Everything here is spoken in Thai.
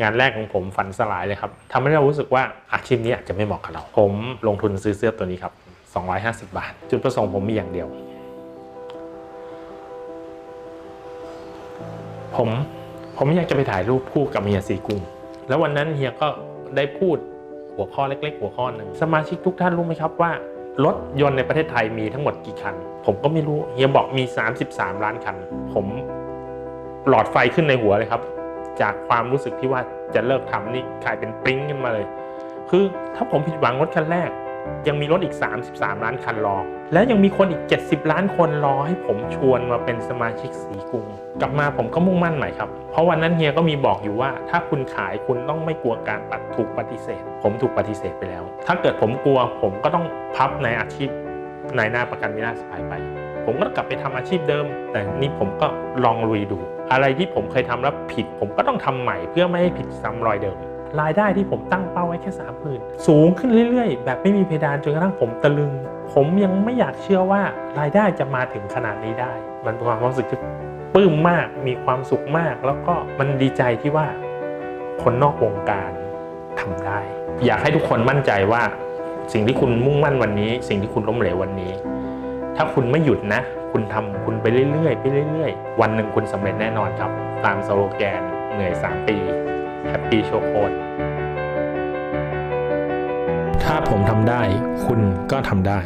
งานแรกของผมฝันสลายเลยครับทำให้เรารู้สึกว่าอาชีพนี้อาจจะไม่เหมาะกับเรา ผมลงทุนซื้อเสื้อตัวนี้ครับ 250 บาท จุดประสงค์ผมมีอย่างเดียว ผมผมอยากจะไปถ่ายรูปคู่กับเฮียสีกุ้ง แล้ววันนั้นเฮียก็ได้พูดหัวข้อเล็ก ๆ หัวข้อหนึ่งสมาชิกทุกท่านรู้ไหมครับว่ารถยนต์ในประเทศไทยมีทั้งหมดกี่คัน ผมก็ไม่รู้เฮียบอกมี 33 ล้านคัน ผมหลอดไฟขึ้นในหัวเลยครับ จากความรู้สึกที่ว่าจะเลิกทำนี่กลายเป็นปริ้งขึ้นมาเลย คือถ้าผมผิดหวังรถคันแรก ยังมีรถอีก 33 ล้านคันรอ และยังมีคนอีก 70 ล้านคนรอให้ผมชวนมาเป็นสมาชิกสีกรุง กลับมาผมก็มุ่งมั่นใหม่ครับ เพราะวันนั้นเฮียก็มีบอกอยู่ว่า ถ้าคุณขายคุณต้องไม่กลัวการปัดถูกปฏิเสธ ผมถูกปฏิเสธไปแล้ว ถ้าเกิดผมกลัวผมก็ต้องพับในอาชีพในหน้าประกันวินาศภัยไป ผมก็กลับไปทำอาชีพเดิม แต่นี่ผมก็ลองลุยดู อะไรที่ผมเคยทำแล้วผิด ผมก็ต้องทำใหม่เพื่อไม่ให้ผิดซ้ำรอยเดิม รายได้ที่ผมตั้งเป้าไว้แค่สามหมื่นสูงขึ้นเรื่อยๆ แบบไม่มีเพดานจนกระทั่งผมตะลึง ผมยังไม่อยากเชื่อว่ารายได้จะมาถึงขนาดนี้ได้ มันเป็นความรู้สึกที่ปลื้มมากมีความสุขมาก แล้วก็มันดีใจที่ว่าคนนอกวงการทำได้ อยากให้ทุกคนมั่นใจว่า สิ่งที่คุณมุ่งมั่นวันนี้ สิ่งที่คุณล้มเหลววันนี้ ถ้าคุณไม่หยุดนะ คุณทำคุณไปเรื่อยๆไปเรื่อยๆ วันหนึ่งคุณสำเร็จแน่นอนครับ ตามสโลแกนเหนื่อย 3 ปีแฮปปี้โชโคดถ้าผมทำได้ คุณก็ทำได้